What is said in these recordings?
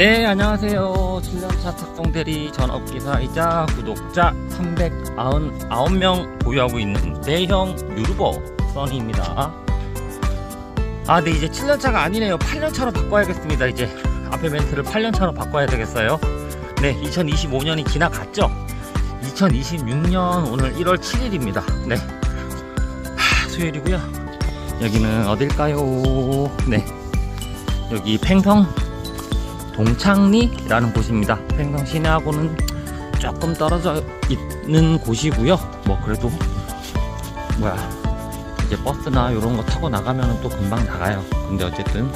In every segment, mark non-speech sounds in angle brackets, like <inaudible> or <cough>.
네, 안녕하세요. 7년차 탁봉대리 전업기사이자 구독자 399명 보유하고 있는 대형 유루버 써니입니다. 아, 네, 이제 7년차가 아니네요. 8년차로 바꿔야겠습니다. 이제 앞에 멘트를 8년차로 바꿔야 되겠어요. 네, 2025년이 지나갔죠? 2026년 오늘 1월 7일입니다. 네. 하, 수요일이고요. 여기는 어딜까요? 네. 여기 팽성 동창리라는 곳입니다. 팽성 시내하고는 조금 떨어져 있는 곳이고요. 뭐 그래도 뭐야 이제 버스나 이런 거 타고 나가면 또 금방 나가요. 근데 어쨌든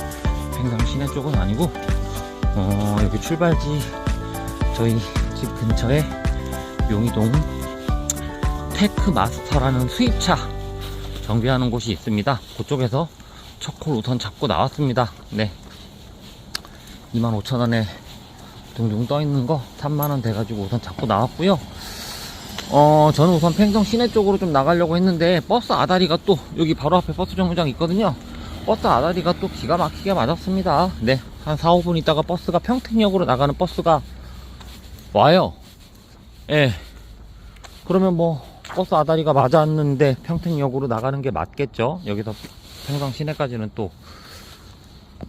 팽성 시내 쪽은 아니고 어 여기 출발지 저희 집 근처에 용이동 테크 마스터라는 수입차 정비하는 곳이 있습니다. 그쪽에서 첫콜 우선 잡고 나왔습니다. 네. 25,000원에 둥둥 떠 있는 거 3만원 돼가지고 우선 잡고 나왔고요. 어, 저는 우선 팽성 시내 쪽으로 좀 나가려고 했는데 버스 아다리가 또 여기 바로 앞에 버스 정류장 있거든요. 버스 아다리가 또 기가 막히게 맞았습니다. 네. 한 4, 5분 있다가 버스가 평택역으로 나가는 버스가 와요. 예. 그러면 뭐 버스 아다리가 맞았는데 평택역으로 나가는 게 맞겠죠. 여기서 평성 시내까지는 또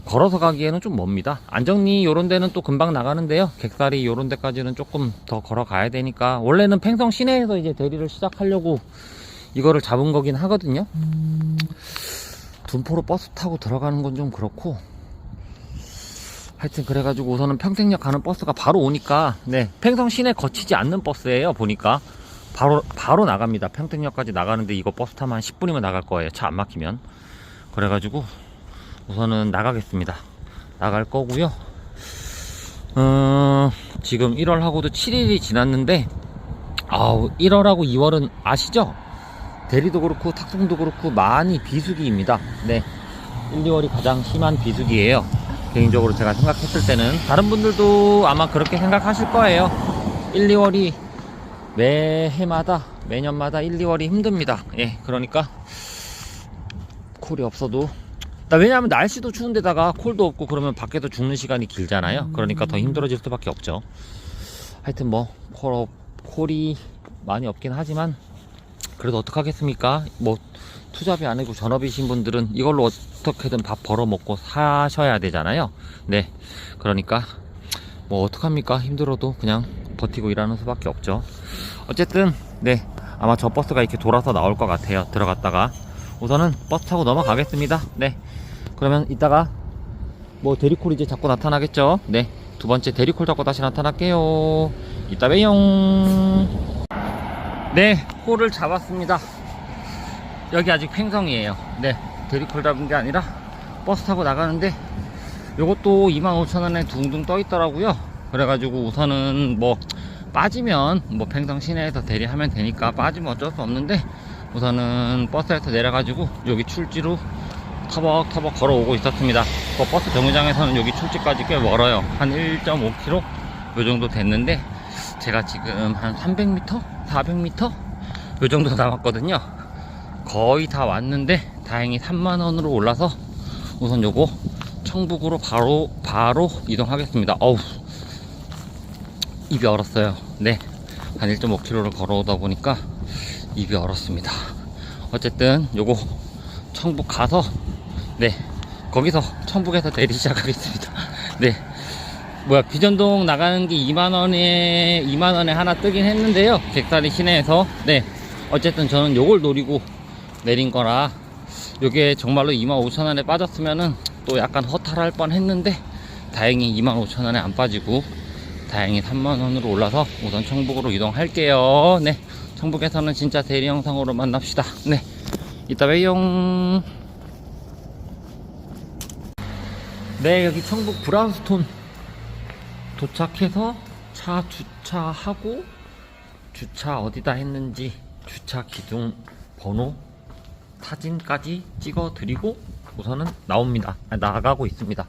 걸어서 가기에는 좀 멉니다. 안정리 요런 데는 또 금방 나가는데요. 객사리 요런 데까지는 조금 더 걸어가야 되니까 원래는 팽성 시내에서 이제 대리를 시작하려고 이거를 잡은 거긴 하거든요. 둔포로 버스 타고 들어가는 건 좀 그렇고 하여튼 그래가지고 우선은 평택역 가는 버스가 바로 오니까 네 팽성 시내 거치지 않는 버스예요 보니까 바로 바로 나갑니다 평택역까지 나가는데 이거 버스 타면 한 10분이면 나갈 거예요 차 안 막히면 그래가지고 우선은 나가겠습니다. 나갈 거고요. 어, 지금 1월하고도 7일이 지났는데 아우 1월하고 2월은 아시죠? 대리도 그렇고 탁송도 그렇고 많이 비수기입니다. 네. 1, 2월이 가장 심한 비수기예요. 개인적으로 제가 생각했을 때는 다른 분들도 아마 그렇게 생각하실 거예요. 1, 2월이 매해마다 매년마다 1, 2월이 힘듭니다. 예, 그러니까 콜이 없어도 나 왜냐하면 날씨도 추운데다가 콜도 없고 그러면 밖에서 죽는 시간이 길잖아요. 그러니까 더 힘들어질 수밖에 없죠. 하여튼 뭐 콜, 콜이 많이 없긴 하지만 그래도 어떡하겠습니까? 뭐 투잡이 아니고 전업이신 분들은 이걸로 어떻게든 밥 벌어 먹고 사셔야 되잖아요. 네, 그러니까 뭐 어떡합니까? 힘들어도 그냥 버티고 일하는 수밖에 없죠. 어쨌든 네 아마 저 버스가 이렇게 돌아서 나올 것 같아요. 들어갔다가 우선은 버스 타고 넘어가겠습니다. 네. 그러면 이따가 뭐 대리콜 이제 자꾸 나타나겠죠? 네. 두 번째 대리콜 잡고 다시 나타날게요. 이따 봬용. 네. 콜을 잡았습니다. 여기 아직 팽성이에요. 네. 대리콜 잡은 게 아니라 버스 타고 나가는데 요것도 25,000원에 둥둥 떠 있더라고요. 그래가지고 우선은 뭐 빠지면 뭐 팽성 시내에서 대리하면 되니까 빠지면 어쩔 수 없는데 우선은 버스에서 내려가지고 여기 출지로 터벅터벅 걸어오고 있었습니다. 그 버스 정류장에서는 여기 출지까지 꽤 멀어요. 한 1.5km 요 정도 됐는데 제가 지금 한 300m? 400m? 요 정도 남았거든요. 거의 다 왔는데 다행히 3만원으로 올라서 우선 요거 청북으로 바로 바로 이동하겠습니다. 어우 입이 얼었어요. 네. 한 1.5km를 걸어오다 보니까 입이 얼었습니다. 어쨌든 요거 청북 가서 네 거기서 청북에서 대리 시작하겠습니다. <laughs> 네 뭐야 비전동 나가는 게 2만 원에 2만 원에 하나 뜨긴 했는데요. 객사리 시내에서 네 어쨌든 저는 요걸 노리고 내린 거라 요게 정말로 2만 5천 원에 빠졌으면은 또 약간 허탈할 뻔 했는데 다행히 2만 5천 원에 안 빠지고 다행히 3만 원으로 올라서 우선 청북으로 이동할게요. 네. 청북에서는 진짜 대리 영상으로 만납시다. 네. 이따 봬용. 네, 여기 청북 브라운스톤 도착해서 차 주차하고 주차 어디다 했는지 주차 기둥 번호 사진까지 찍어 드리고 우선은 나옵니다. 아, 나가고 있습니다.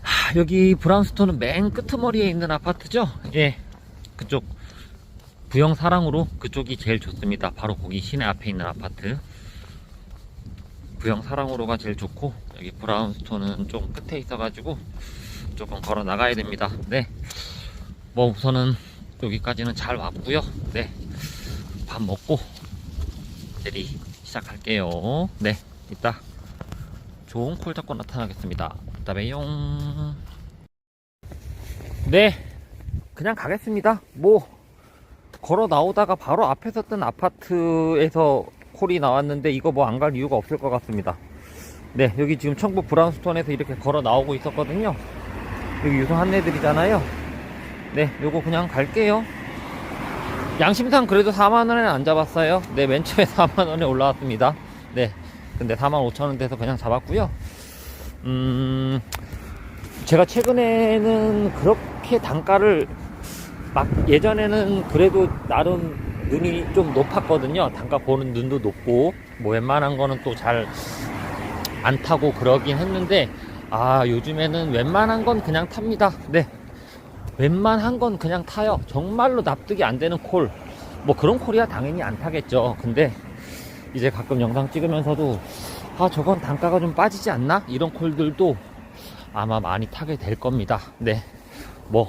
하, 여기 브라운스톤은 맨 끄트머리에 있는 아파트죠? 예. 그쪽 부영 사랑으로 그쪽이 제일 좋습니다. 바로 거기 시내 앞에 있는 아파트. 부영 사랑으로가 제일 좋고 여기 브라운스톤은 좀 끝에 있어가지고 조금 걸어 나가야 됩니다. 네. 뭐 우선은 여기까지는 잘 왔고요. 네. 밥 먹고 내리 시작할게요. 네. 이따 좋은 콜 잡고 나타나겠습니다. 이따 봬용. 네. 그냥 가겠습니다. 뭐 걸어 나오다가 바로 앞에 섰던 아파트에서 콜이 나왔는데 이거 뭐 안 갈 이유가 없을 것 같습니다. 네, 여기 지금 청북 브라운스톤에서 이렇게 걸어 나오고 있었거든요. 여기 유성 한내들이잖아요. 네, 요거 그냥 갈게요. 양심상 그래도 4만원에는 안 잡았어요. 네, 맨 처음에 <laughs> 4만원에 올라왔습니다. 네, 근데 4만 5천원 돼서 그냥 잡았고요. 음, 제가 최근에는 그렇게 단가를 막 예전에는 그래도 나름 눈이 좀 높았거든요. 단가 보는 눈도 높고 뭐 웬만한 거는 또 잘 안 타고 그러긴 했는데 아 요즘에는 웬만한 건 그냥 탑니다. 네. 웬만한 건 그냥 타요. 정말로 납득이 안 되는 콜. 뭐 그런 콜이야 당연히 안 타겠죠. 근데 이제 가끔 영상 찍으면서도 아 저건 단가가 좀 빠지지 않나? 이런 콜들도 아마 많이 타게 될 겁니다. 네. 뭐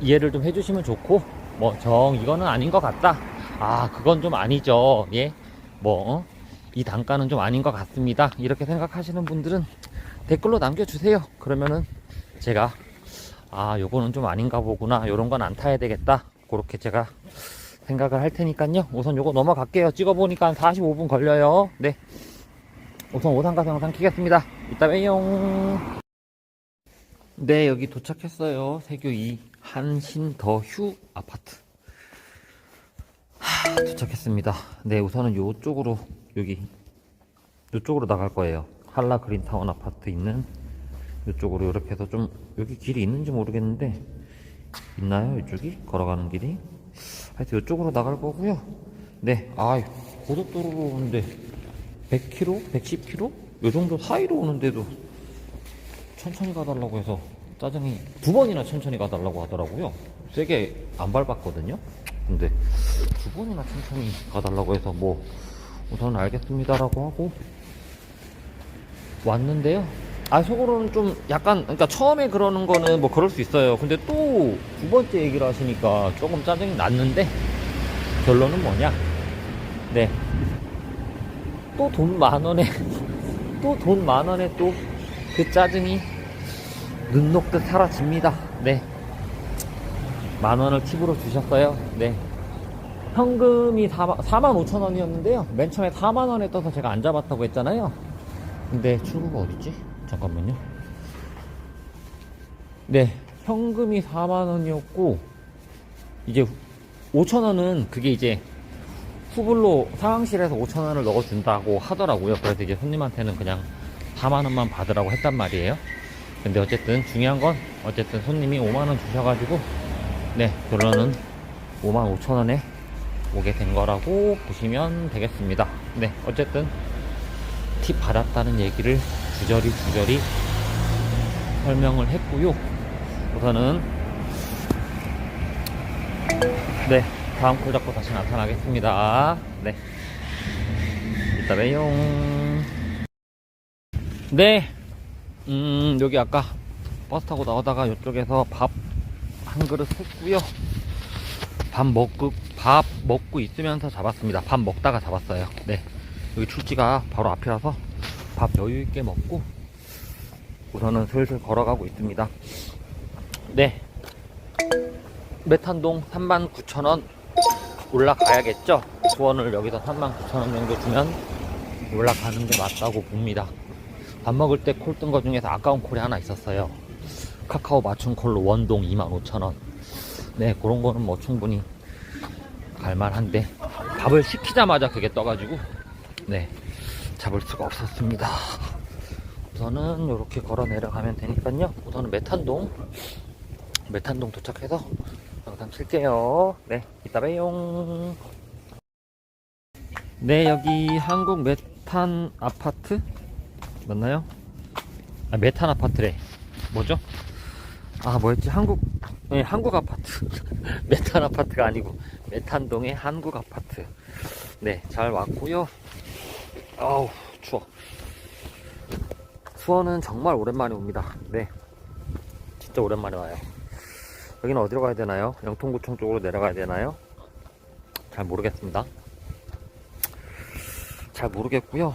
이해를 좀 해주시면 좋고 뭐 정 이거는 아닌 것 같다. 아 그건 좀 아니죠. 예뭐 이 단가는 좀 아닌 것 같습니다. 이렇게 생각하시는 분들은 댓글로 남겨주세요. 그러면은 제가 아 요거는 좀 아닌가 보구나. 요런 건 안 타야 되겠다. 그렇게 제가 생각을 할 테니까요. 우선 요거 넘어갈게요. 찍어보니까 한 45분 걸려요. 네. 우선 오산가서 영상 키겠습니다. 이따 봬요. 네, 여기 도착했어요. 세교 2 한신 더휴 아파트. 하, 도착했습니다. 네, 우선은 요쪽으로 여기 요쪽으로 나갈 거예요. 한라 그린타운 아파트 있는 요쪽으로 이렇게 해서 좀 여기 길이 있는지 모르겠는데 있나요? 이쪽이 걸어가는 길이? 하여튼 이쪽으로 나갈 거고요. 네, 아 고속도로로 오는데 100km, 110km 요 정도 사이로 오는데도 천천히 가달라고 해서 짜증이 두 번이나 천천히 가달라고 하더라고요. 세게 안 밟았거든요. 근데 두 번이나 천천히 가달라고 해서 뭐 우선 알겠습니다라고 하고 왔는데요. 아 속으로는 좀 약간 그러니까 처음에 그러는 거는 뭐 그럴 수 있어요. 근데 또 두 번째 얘기를 하시니까 조금 짜증이 났는데 결론은 뭐냐? 네. 또 돈 만 원에 <laughs> 또 돈 만 원에 또 그 짜증이 눈 녹듯 사라집니다. 네. 만 원을 팁으로 주셨어요. 네. 현금이 4만, 4만 5천 원이었는데요. 맨 처음에 4만 원에 떠서 제가 안 잡았다고 했잖아요. 근데 출구가 어딨지? 잠깐만요. 네. 현금이 4만 원이었고, 이제 5천 원은 그게 이제 후불로 상황실에서 5천 원을 넣어준다고 하더라고요. 그래서 이제 손님한테는 그냥 4만 원만 받으라고 했단 말이에요. 근데 어쨌든 중요한 건 어쨌든 손님이 5만 원 주셔가지고 네 결론은 5만 5천 원에 오게 된 거라고 보시면 되겠습니다. 네 어쨌든 팁 받았다는 얘기를 주저리 주저리 설명을 했고요. 우선은 네 다음 콜 잡고 다시 나타나겠습니다. 네 이따 봬용. 네 음, 여기 아까 버스 타고 나오다가 이쪽에서 밥 한 그릇 했고요. 밥 먹고, 밥 먹고 있으면서 잡았습니다. 밥 먹다가 잡았어요. 네. 여기 출지가 바로 앞이라서 밥 여유 있게 먹고 우선은 슬슬 걸어가고 있습니다. 네. 메탄동 39,000원 올라가야겠죠? 수원을 여기서 39,000원 정도 주면 올라가는 게 맞다고 봅니다. 밥 먹을 때 콜 뜬 거 중에서 아까운 콜이 하나 있었어요. 카카오 맞춤 콜로 원동 25,000원. 네, 그런 거는 뭐 충분히 갈만한데 밥을 시키자마자 그게 떠가지고 네 잡을 수가 없었습니다. 우선은 이렇게 걸어 내려가면 되니까요. 우선은 메탄동 메탄동 도착해서 영상 킬게요. 네, 이따 봬용. 네, 여기 한국 메탄 아파트 맞나요? 아, 메탄 아파트래. 뭐죠? 아, 뭐였지? 한국, 네, 한국 아파트. <laughs> 메탄 아파트가 아니고, 메탄동의 한국 아파트. 네, 잘 왔고요. 아우, 추워. 수원은 정말 오랜만에 옵니다. 네. 진짜 오랜만에 와요. 여기는 어디로 가야 되나요? 영통구청 쪽으로 내려가야 되나요? 잘 모르겠습니다. 잘 모르겠고요.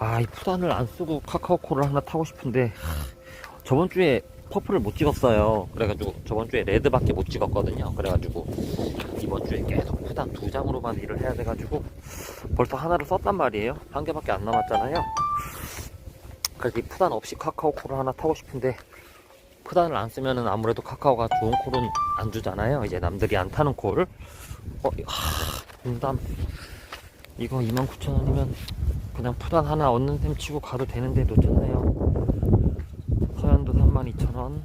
아, 이 푸단을 안 쓰고 카카오콜을 하나 타고 싶은데 저번 주에 퍼플을 못 찍었어요. 그래가지고 저번 주에 레드밖에 못 찍었거든요. 그래가지고 이번 주에 계속 푸단 두 장으로만 일을 해야 돼가지고 벌써 하나를 썼단 말이에요. 한 개밖에 안 남았잖아요. 그래서 이 푸단 없이 카카오콜을 하나 타고 싶은데 푸단을 안 쓰면은 아무래도 카카오가 좋은 콜은 안 주잖아요. 이제 남들이 안 타는 콜. 어, 이- 하, 분담 이거 29,000원이면 그냥 푸단 하나 얻는 셈 치고 가도 되는데 놓쳤네요. 서현도 32,000원.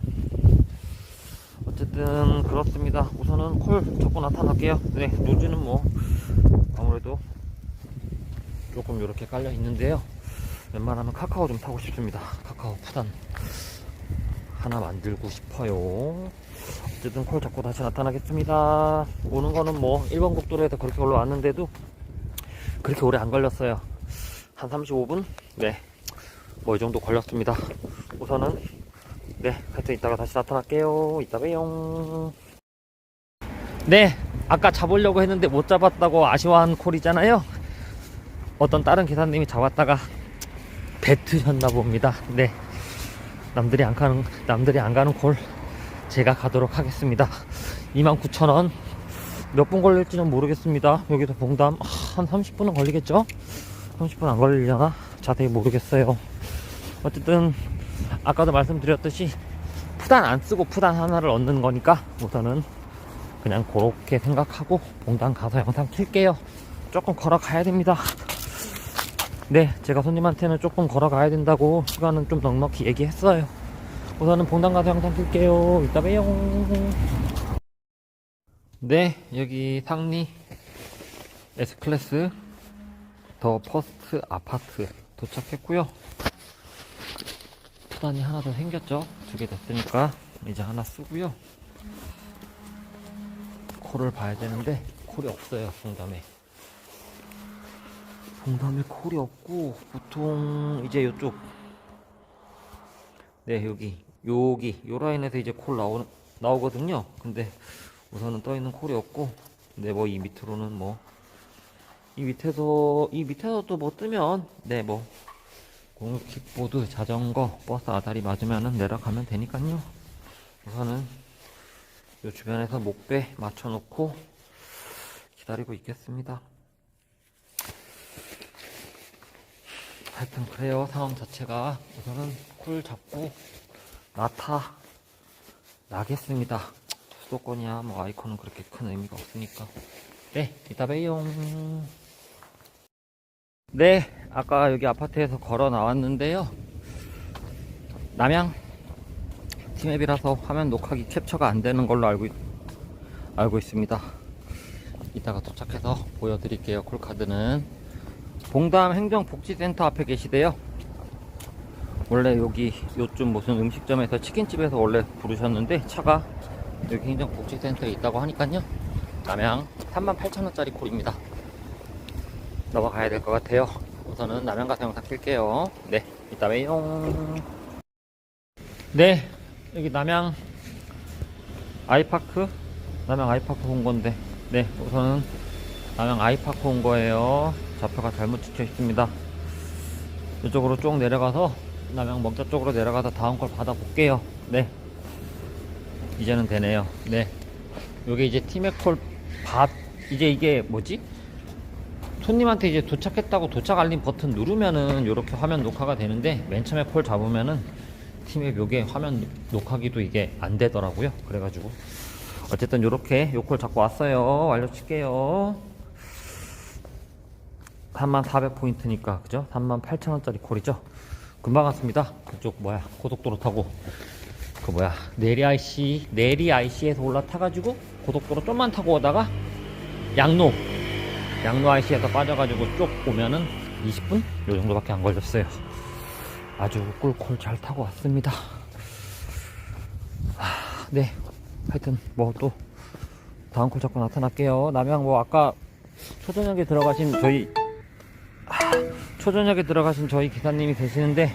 어쨌든 그렇습니다. 우선은 콜 적고 나타날게요. 네, 노즈는 뭐 아무래도 조금 이렇게 깔려 있는데요. 웬만하면 카카오 좀 타고 싶습니다. 카카오 푸단 하나 만들고 싶어요. 어쨌든 콜 잡고 다시 나타나겠습니다. 오는 거는 뭐 1번 국도로에서 그렇게 올라왔는데도 그렇게 오래 안 걸렸어요. 한 35분? 네. 뭐 이 정도 걸렸습니다. 우선은 네, 하여튼 이따가 다시 나타날게요. 이따 봬요. 네, 아까 잡으려고 했는데 못 잡았다고 아쉬워한 콜이잖아요. 어떤 다른 기사님이 잡았다가 뱉으셨나 봅니다. 네. 남들이 안 가는 남들이 안 가는 콜 제가 가도록 하겠습니다. 29,000원. 몇 분 걸릴지는 모르겠습니다. 여기서 봉담 아, 한 30분은 걸리겠죠? 30분 안 걸리려나? 자세히 모르겠어요. 어쨌든 아까도 말씀드렸듯이 푸단 안 쓰고 푸단 하나를 얻는 거니까 우선은 그냥 그렇게 생각하고 봉담 가서 영상 킬게요. 조금 걸어가야 됩니다. 네, 제가 손님한테는 조금 걸어가야 된다고 시간은 좀 넉넉히 얘기했어요. 우선은 봉당 가서 영상 킬게요. 이따 봬요. 네, 여기 상리 S클래스 더 퍼스트 아파트 도착했고요. 푸단이 하나 더 생겼죠? 두 개 됐으니까 이제 하나 쓰고요. 콜을 봐야 되는데 콜이 없어요, 봉담에. 봉담에 콜이 없고 보통 이제 요쪽 네 여기 여기 요 라인에서 이제 콜 나오 나오거든요. 근데 우선은 떠 있는 콜이 없고 네뭐이 밑으로는 뭐 이 밑에서 이 밑에서도 뭐 뜨면 네 뭐. 공유 킥보드 자전거 버스 아다리 맞으면은 내려가면 되니까요. 우선은 요 주변에서 목배 맞춰놓고 기다리고 있겠습니다. 하여튼 그래요. 상황 자체가. 우선은 콜 잡고 나타 나겠습니다. 수도권이야 뭐 아이콘은 그렇게 큰 의미가 없으니까. 네 이따 봬요 네 아까 여기 아파트에서 걸어 나왔는데요 남양 팀앱이라서 화면 녹화기 캡처가 안 되는 걸로 알고, 있- 알고 있습니다 이따가 도착해서 보여드릴게요 콜카드는 봉담 행정복지센터 앞에 계시대요. 원래 여기 요즘 무슨 음식점에서 치킨집에서 원래 부르셨는데 차가 여기 행정복지센터에 있다고 하니까요. 남양 38,000원짜리 콜입니다. 넘어가야 될 것 같아요. 우선은 남양 가서 영상 킬게요. 네, 이따 봬요. 네, 여기 남양 아이파크 남양 아이파크 온 건데 네, 우선은 남양 아이파크 온 거예요. 좌표가 잘못 찍혀 있습니다. 이쪽으로 쭉 내려가서 남양 먹자 쪽으로 내려가서 다음 걸 받아 볼게요. 네. 이제는 되네요. 네. 요게 이제 티맥콜 받 이제 이게 뭐지? 손님한테 이제 도착했다고 도착 알림 버튼 누르면은 이렇게 화면 녹화가 되는데 맨 처음에 콜 잡으면은 팀의 요게 화면 녹화기도 이게 안 되더라고요. 그래가지고 어쨌든 요렇게 요 콜 잡고 왔어요. 알려줄게요. 3400포인트니까 그죠? 38,000원짜리 콜이죠? 금방 왔습니다. 그쪽 뭐야 고속도로 타고 그 뭐야 내리 IC 내리 IC에서 올라타가지고 고속도로 좀만 타고 오다가 양로 양로 IC에서 빠져가지고 쭉 오면은 20분 요 정도밖에 안 걸렸어요. 아주 꿀콜 잘 타고 왔습니다. 하, 네 하여튼 뭐 또 다음 콜 잡고 나타날게요. 남양 뭐 아까 초저녁에 들어가신 저희 하, 초저녁에 들어가신 저희 기사님이 계시는데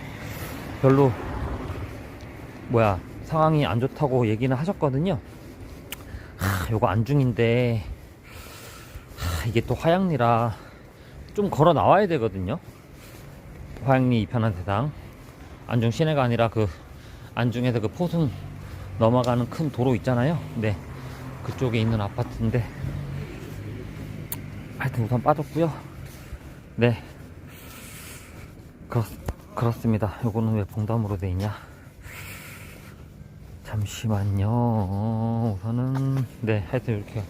별로 뭐야 상황이 안 좋다고 얘기는 하셨거든요. 하, 요거 안중인데 하, 이게 또 화양리라 좀 걸어 나와야 되거든요. 화양리 이편한 세상 안중 시내가 아니라 그 안중에서 그 포순 넘어가는 큰 도로 있잖아요. 네 그쪽에 있는 아파트인데 하여튼 우선 빠졌고요. 네 그렇, 그렇습니다. 요거는 왜 봉담으로 돼 있냐? 잠시만요. 우선은 네 하여튼 이렇게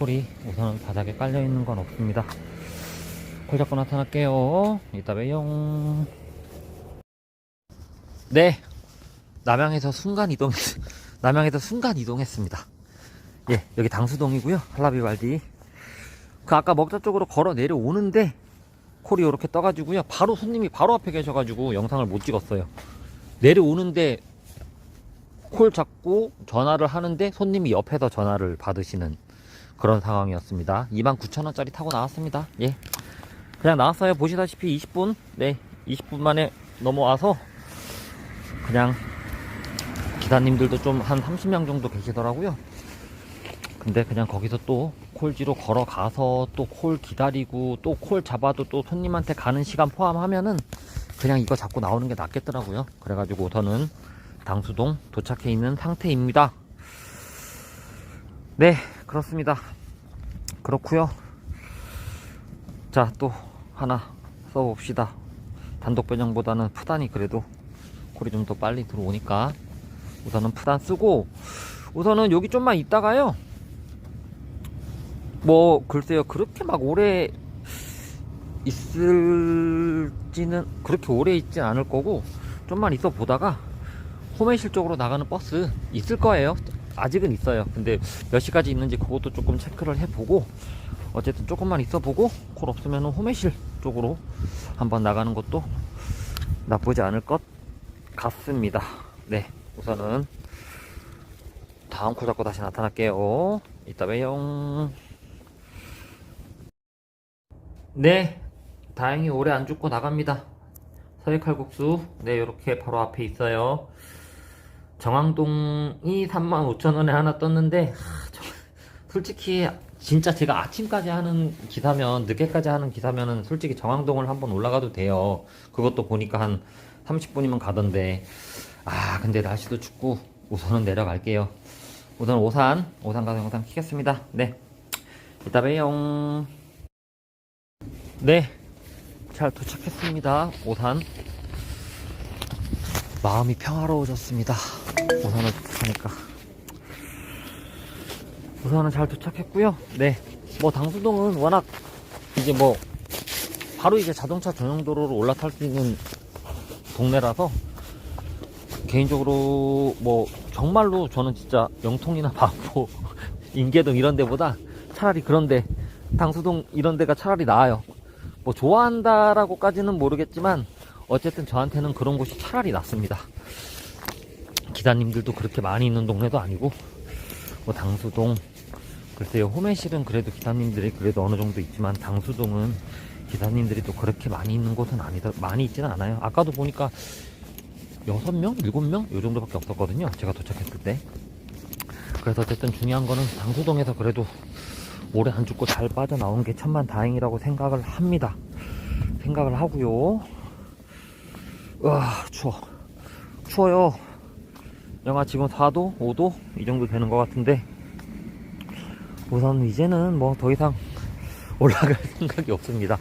콜이 우선은 바닥에 깔려 있는 건 없습니다. 콜 잡고 나타날게요. 이따 봬요. 네 남양에서 순간 이동 <laughs> 남양에서 순간 이동했습니다. 예 여기 당수동이고요. 할라비발디 그 아까 먹자 쪽으로 걸어 내려오는데 콜이 이렇게 떠가지고요. 바로 손님이 바로 앞에 계셔가지고 영상을 못 찍었어요. 내려오는데 콜 잡고 전화를 하는데 손님이 옆에서 전화를 받으시는 그런 상황이었습니다. 29,000원짜리 타고 나왔습니다. 예. 그냥 나왔어요. 보시다시피 20분. 네. 20분 만에 넘어와서 그냥 기사님들도 좀 한 30명 정도 계시더라고요. 근데 그냥 거기서 또 콜지로 걸어가서 또 콜 기다리고 또 콜 잡아도 또 손님한테 가는 시간 포함하면은 그냥 이거 잡고 나오는 게 낫겠더라고요. 그래가지고 우선은 당수동 도착해 있는 상태입니다. 네, 그렇습니다. 그렇고요. 자, 또 하나 써봅시다. 단독 변형보다는 푸단이 그래도 콜이 좀 더 빨리 들어오니까 우선은 푸단 쓰고 우선은 여기 좀만 있다가요. 뭐 글쎄요 그렇게 막 오래 있을지는 그렇게 오래 있진 않을 거고 좀만 있어 보다가 호매실 쪽으로 나가는 버스 있을 거예요 아직은 있어요. 근데 몇 시까지 있는지 그것도 조금 체크를 해보고 어쨌든 조금만 있어 보고 콜 없으면 호매실 쪽으로 한번 나가는 것도 나쁘지 않을 것 같습니다. 네 우선은 다음 콜 잡고 다시 나타날게요. 이따 봬요. 네, 다행히 오래 안 죽고 나갑니다. 서해칼국수, 네, 이렇게 바로 앞에 있어요. 정황동이 35,000원에 하나 떴는데, 하, 저- 솔직히, 진짜 제가 아침까지 하는 기사면, 늦게까지 하는 기사면은 솔직히 정황동을 한번 올라가도 돼요. 그것도 보니까 한 30분이면 가던데, 아, 근데 날씨도 춥고, 우선은 내려갈게요. 우선 오산, 오산 가서 영상 키겠습니다. 네. 이따 봬요. 네, 잘 도착했습니다. 오산. 마음이 평화로워졌습니다. 오산을 도착하니까. 우선은 잘 도착했고요. 네, 뭐 당수동은 워낙 이제 뭐 바로 이제 자동차 전용 도로로 올라탈 수 있는 동네라서 개인적으로 뭐 정말로 저는 진짜 영통이나 반포, <laughs> 인계동 이런 데보다 차라리 그런데 당수동 이런 데가 차라리 나아요. 뭐 좋아한다라고까지는 모르겠지만 어쨌든 저한테는 그런 곳이 차라리 낫습니다. 기사님들도 그렇게 많이 있는 동네도 아니고 뭐 당수동 글쎄요 호매실은 그래도 기사님들이 그래도 어느 정도 있지만 당수동은 기사님들이 또 그렇게 많이 있는 곳은 아니다 많이 있지는 않아요. 아까도 보니까 여섯 명, 일곱 명요 정도밖에 없었거든요. 제가 도착했을 때. 그래서 어쨌든 중요한 거는 당수동에서 그래도 오래 안 죽고 잘 빠져나온 게 천만 다행이라고 생각을 합니다. 생각을 하고요. 와 추워. 추워요. 영하 지금 4도, 5도 이 정도 되는 것 같은데 우선 이제는 뭐 더 이상 <laughs> 올라갈 생각이 없습니다.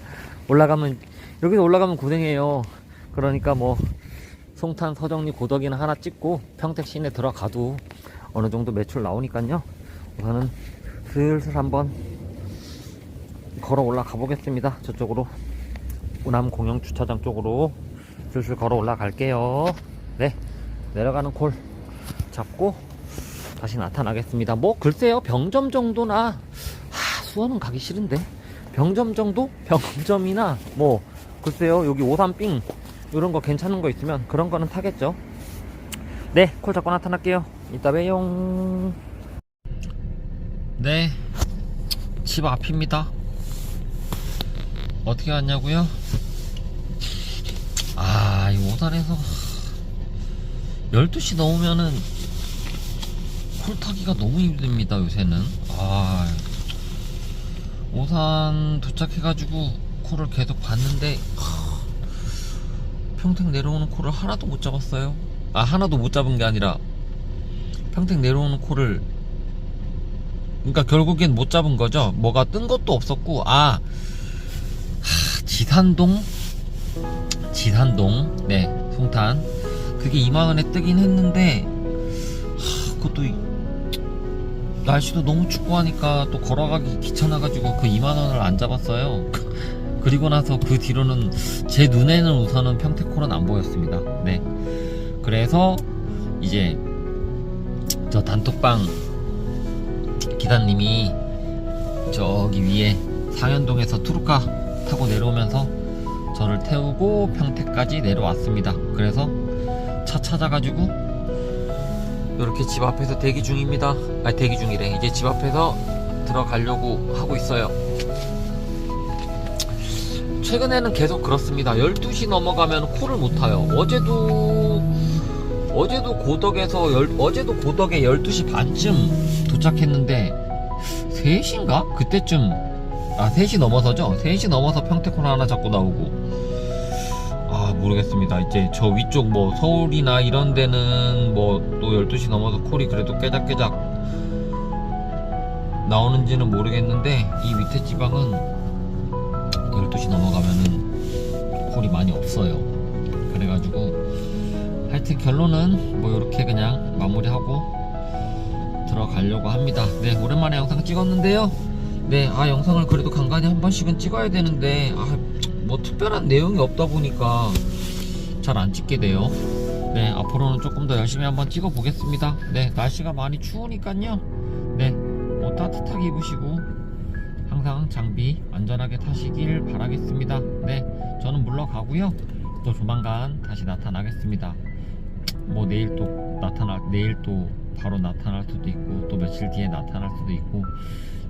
올라가면 여기서 올라가면 고생해요. 그러니까 뭐 송탄, 서정리, 고덕이나 하나 찍고 평택 시내 들어가도 어느 정도 매출 나오니까요. 우선은 슬슬 한번 걸어 올라가 보겠습니다. 저쪽으로 우남 공영 주차장 쪽으로 슬슬 걸어 올라갈게요. 네, 내려가는 콜 잡고 다시 나타나겠습니다. 뭐 글쎄요, 병점 정도나 하, 수원은 가기 싫은데 병점 정도? 병점이나 뭐 글쎄요, 여기 오산빙 이런 거 괜찮은 거 있으면 그런 거는 타겠죠. 네, 콜 잡고 나타날게요. 이따 봬요. 네, 집 앞입니다. 어떻게 왔냐고요? 아, 이 오산에서 12시 넘으면은 콜 타기가 너무 힘듭니다 요새는. 아 오산 도착해가지고 콜을 계속 봤는데 하, 평택 내려오는 콜을 하나도 못 잡았어요. 아 하나도 못 잡은 게 아니라 평택 내려오는 콜을 그러니까 결국엔 못 잡은 거죠. 뭐가 뜬 것도 없었고 아 하, 지산동 지산동 네 송탄. 그게 2만원에 뜨긴 했는데 하, 그것도 이- 날씨도 너무 춥고 하니까 또 걸어가기 귀찮아가지고 그 2만원을 안 잡았어요. <laughs> 그리고 나서 그 뒤로는 제 눈에는 우선은 평택콜은 안 보였습니다. 네. 그래서 이제 저 단톡방 기사님이 저기 위에 상현동에서 투르카 타고 내려오면서 저를 태우고 평택까지 내려왔습니다. 그래서 차 찾아가지고 이렇게 집 앞에서 대기 중입니다. 아 대기 중이래. 이제 집 앞에서 들어가려고 하고 있어요. 최근에는 계속 그렇습니다. 12시 넘어가면 콜을 못 타요. 어제도 어제도 고덕에서 열- 어제도 고덕에 12시 반쯤 도착했는데 3시인가? 그때쯤 아 3시 넘어서죠? 3시 넘어서 평택콜 하나 잡고 나오고 아 모르겠습니다. 이제 저 위쪽 뭐 서울이나 이런 데는 뭐 또 12시 넘어서 콜이 그래도 깨작깨작 나오는지는 모르겠는데 이 밑에 지방은 12시 넘어가면은 콜이 많이 없어요. 그래가지고 하여튼 결론은 뭐 이렇게 그냥 마무리하고 들어가려고 합니다. 네 오랜만에 영상 찍었는데요. 네, 아 영상을 그래도 간간히 한 번씩은 찍어야 되는데 아, 뭐 특별한 내용이 없다 보니까 잘 안 찍게 돼요. 네, 앞으로는 조금 더 열심히 한번 찍어 보겠습니다. 네, 날씨가 많이 추우니까요. 네, 뭐 따뜻하게 입으시고 항상 장비 안전하게 타시길 바라겠습니다. 네, 저는 물러가고요. 또 조만간 다시 나타나겠습니다. 뭐 내일 또 나타날 내일 또 바로 나타날 수도 있고 또 며칠 뒤에 나타날 수도 있고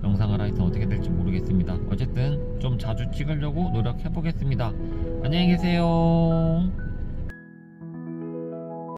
영상을 하여튼 어떻게 될지 모르겠습니다. 어쨌든 좀 자주 찍으려고 노력해 보겠습니다. 안녕히 계세요.